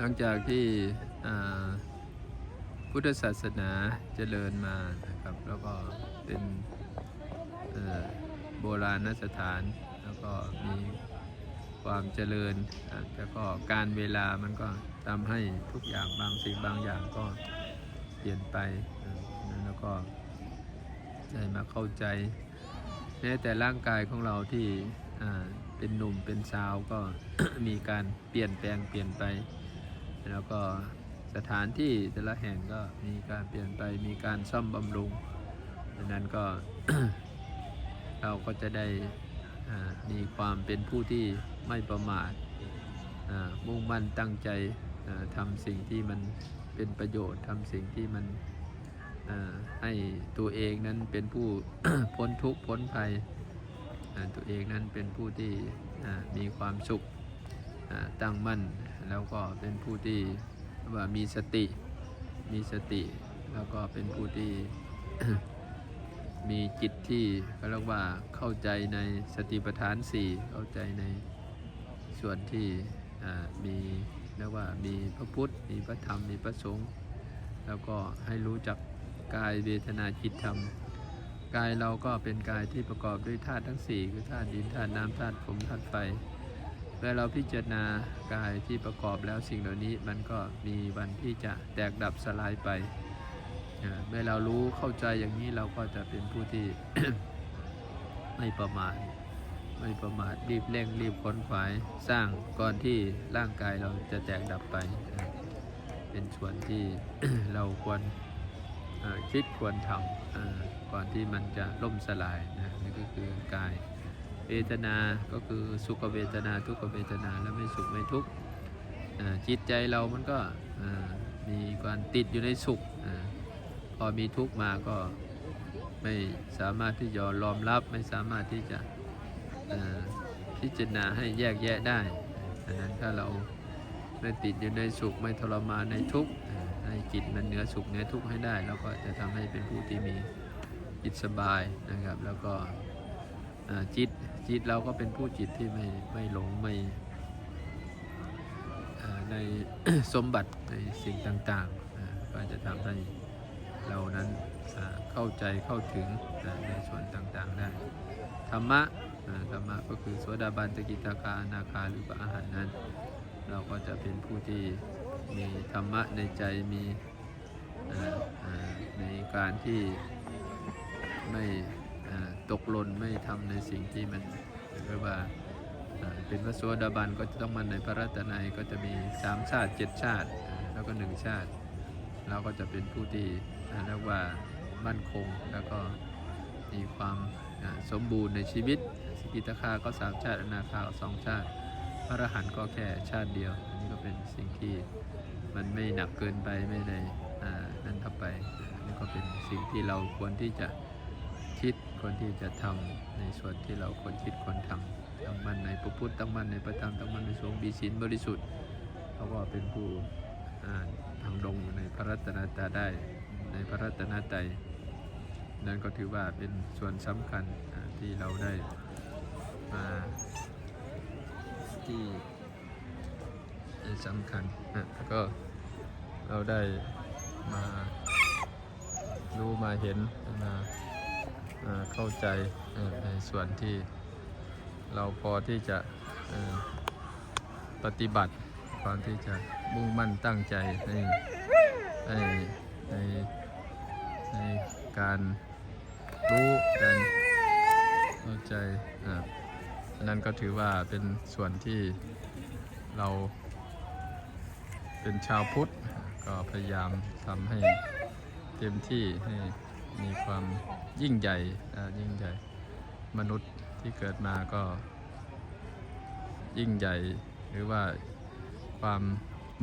หลังจากที่พุทธศาสนาเจริญมานะครับ แล้วก็เป็นโบราณสถาน แล้วก็มีความเจริญแล้วก็การเวลามันก็ทำให้ทุกอย่างบางสิ่งบางอย่างก็เปลี่ยนไปแล้วก็ได้มาเข้าใจแม้แต่ร่างกายของเราที่เป็นหนุ่มเป็นสาวก็มีการเปลี่ยนแปลงเปลี่ยนไป แล้วก็สถานที่แต่ละแห่งก็มีการเปลี่ยนไปมีการซ่อมบำรุงดังนั้นก็เราก็จะได้มีความเป็นผู้ที่ไม่ประมาทมุ่งมั่นตั้งใจทำสิ่งที่มันเป็นประโยชน์ทำสิ่งที่มันให้ตัวเองนั้นเป็นผู้พ้นทุกข์พ้นภัยตัวเองนั้นเป็นผู้ที่มีความสุขตั้งมั่น แล้วก็เป็นผู้ที่ว่ามีสติ มีสติ แล้วก็เป็นผู้ที่มีจิตที่ก็เรียกว่าเข้าใจในสติปัฏฐานสี่เข้าใจในส่วนที่มีเรียกว่ามีพระพุทธ มีพระธรรม มีพระสงฆ์ แล้วก็ให้รู้จักกายเวทนาจิตธรรม กายเราก็เป็นกายที่ประกอบด้วยธาตุทั้งสี่คือธาตุดินธาตุน้ำธาตุลมธาตุไฟ เมื่อเราพิจารณากายที่ประกอบแล้วสิ่งเหล่านี้มันก็มีวันที่จะแตกดับสลายไปเมื่อเรารู้เข้าใจอย่างนี้เราก็จะเป็นผู้ที่ ไม่ประมาทไม่ประมาทรีบเร่งรีบค้นขวายสร้างก่อนที่ร่างกายเราจะแตกดับไป เป็นส่วนที่เราควรคิดควรทำก่อนที่มันจะล่มสลายนะนี่ก็คือกาย เวทนาก็คือสุขเวทนาทุกขเวทนาและไม่สุขไม่ทุกข์จิตใจเรามันก็มีความติดอยู่ในสุขอพอมีทุกข์มาก็ไม่สามารถที่จะรอมรับไม่สามารถที่จะพิจารณาให้แยกแยะได้ดังนั้นถ้าเราไม่ติดอยู่ในสุขไม่ทรมานในทุกข์ให้จิตมันเหนือสุขเหนือทุกข์ให้ได้เราก็จะทำให้เป็นผู้ที่มีจิตสบายนะครับ แล้วก็ จิตจิตเราก็เป็นผู้จิตที่ไม่ไม่หลงไม่ในสมบัติในสิ่งต่างๆก็จะทำให้เรานั้นเข้าใจเข้าถึงในส่วนต่างๆได้ ธรรมะธรรมะก็คือโสดาบันตกิตาคาอนาคาหรือพระอาหารนั้น เราก็จะเป็นผู้ที่มีธรรมะในใจมีในการที่ไม่ ตกหล่นไม่ทำในสิ่งที่มันเรียกว่าเป็นพระโสดาบันก็จะต้องมาในพระรัตนัยก็จะมีสามชาติเจ็ดชาติ แล้วก็หนึ่งชาติเราก็จะเป็นผู้ที่เรียกว่ามั่นคงแล้วก็มีความสมบูรณ์ในชีวิตสกิทาคาก็สามชาติอนาคาก็สองชาติ พระอรหันต์ก็แค่ชาติเดียว อันนี้ก็เป็นสิ่งที่มันไม่หนักเกินไปไม่ในนั่นทับไปนนี้ก็เป็นสิ่งที่เราควรที่จะ คิดควรที่จะทำในส่วนที่เราควรคิดควรทำตั้งมั่นในพระพุทธตั้งมั่นในพระธรรมตั้งมั่นในสงฆ์มีศีลบริสุทธิ์เขาก็เป็นผู้ทางลงในพระรัตนตรัยได้ในพระรัตนตรัยนั่นก็ถือว่าเป็นส่วนสำคัญที่เราได้มาที่สำคัญอะแล้วก็เราได้มารู้มาเห็นมา เข้าใจในส่วนที่เราพอที่จะปฏิบัติความที่จะมุ่งมั่นตั้งใจในในในในการรู้การเข้าใจนั่นก็ถือว่าเป็นส่วนที่เราเป็นชาวพุทธก็พยายามทำให้เต็มที่ให้มีความ ยิ่งใหญ่ยิ่งใหญ่มนุษย์ที่เกิดมาก็ ยิ่งใหญ่หรือว่าความ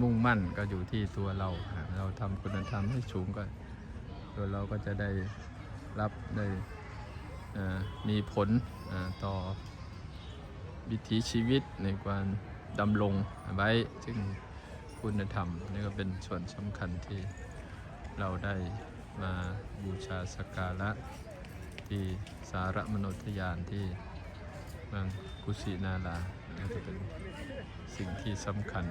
มุ่งมั่นก็อยู่ที่ตัวเรา เราทำคุณธรรมให้สูงก็ ตัวเราก็จะได้รับได้มีผลต่อวิถีชีวิตในการดำรงไว้ซึ่งคุณธรรมนี่ก็เป็นส่วนสำคัญที่เราได้ มาบูชาสักการะที่สารมโนทยานที่เมืองกุสินารานี่จะเป็นสิ่งที่สำคัญ